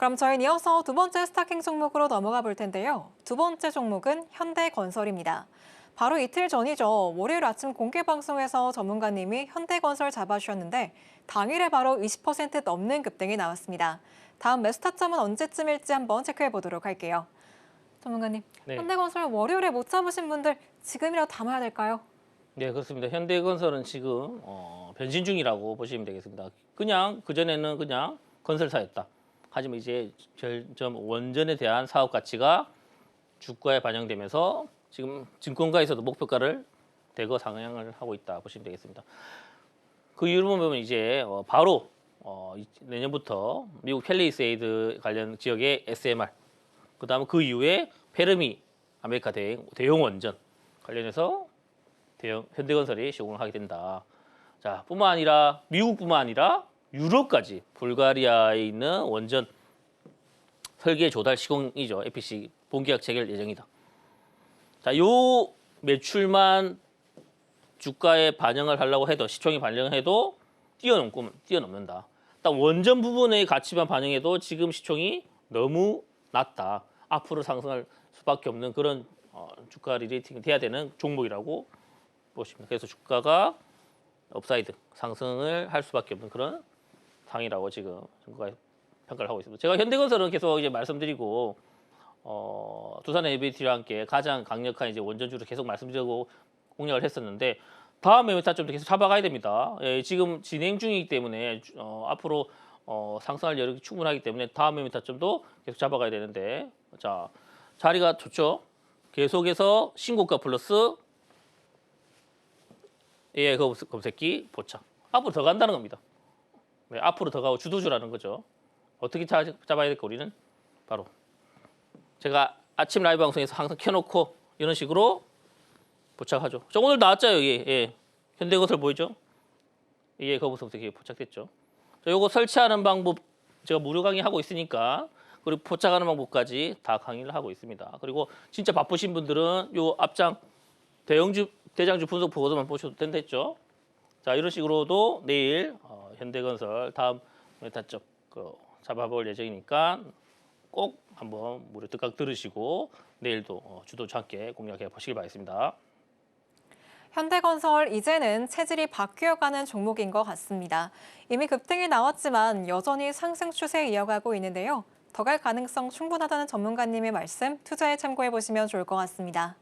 그럼 저희는 이어서 두 번째 스타킹 종목으로 넘어가 볼 텐데요. 두 번째 종목은 현대건설입니다. 바로 이틀 전이죠. 월요일 아침 공개 방송에서 전문가님이 현대건설 잡아주셨는데 당일에 바로 20% 넘는 급등이 나왔습니다. 다음 매수 타점은 언제쯤일지 한번 체크해 보도록 할게요. 전문가님, 네. 현대건설 월요일에 못 잡으신 분들 지금이라도 담아야 될까요? 네, 그렇습니다. 현대건설은 지금 어, 변신 중이라고 보시면 되겠습니다. 그냥 그전에는 그냥 건설사였다. 하지만 이제 점점 원전에 대한 사업 가치가 주가에 반영되면서 지금 증권가에서도 목표가를 대거 상향을 하고 있다 보시면 되겠습니다. 그 이유를 보면 이제 어, 바로 어, 이- 내년부터 미국 펠리세이드 관련 지역의 SMR, 그 다음 그 이후에 페르미 아메리카 대행 대용 원전 관련해서 대형 현대건설이 시공을 하게 된다. 자, 뿐만 아니라 미국뿐만 아니라 유럽까지 불가리아에 있는 원전 설계 조달 시공이죠. EPC 본계약 체결 예정이다. 자, 요 매출만 주가에 반영을 하려고 해도 시총이 반영해도 뛰어넘고 뛰어넘는다. 딱 원전 부분의 가치만 반영해도 지금 시총이 너무 낮다. 앞으로 상승할 수밖에 없는 그런 어, 주가 리레이팅이 돼야 되는 종목이라고 보십니다. 그래서 주가가 업사이드 상승을 할 수밖에 없는 그런 상이라고 지금 정부가 평가를 하고 있습니다. 제가 현대건설은 계속 이제 말씀드리고 어, 두산 LBT와 함께 가장 강력한 이제 원전주로 계속 말씀드리고 공략을 했었는데 다음 에 메타점도 계속 잡아가야 됩니다. 예, 지금 진행 중이기 때문에 주- 어, 앞으로 어, 상승할 여력이 충분하기 때문에 다음 에 메타점도 계속 잡아가야 되는데 자 자리가 좋죠. 계속해서 신고가 플러스 검색- 검색기 포착. 앞으로 더 간다는 겁니다. 네, 앞으로 더 가고 주도주라는 거죠. 어떻게 자, 잡아야 될까 우리는 바로 제가 아침 라이브 방송에서 항상 켜놓고 이런 식으로 포착하죠. 저 오늘 나왔죠 여기 예. 현대건설 보이죠? AI 검색 검색기 포착됐죠. 자, 요거 설치하는 방법 제가 무료 강의 하고 있으니까 그리고 포착하는 방법까지 다 강의를 하고 있습니다. 그리고 진짜 바쁘신 분들은 요 앞장 대형주 대장주 분석 보고서만 보셔도 된댔죠. 자 이런 식으로도 내일 어, 현대건설 다음 메타점 그 잡아볼 예정이니까 꼭 한번 무료 특강 들으시고 내일도 어, 주도주 함께 공략해 보시길 바라겠습니다. 현대건설 이제는 체질이 바뀌어가는 종목인 것 같습니다. 이미 급등이 나왔지만 여전히 상승 추세 이어가고 있는데요. 더 갈 가능성 충분하다는 전문가님의 말씀 투자에 참고해 보시면 좋을 것 같습니다.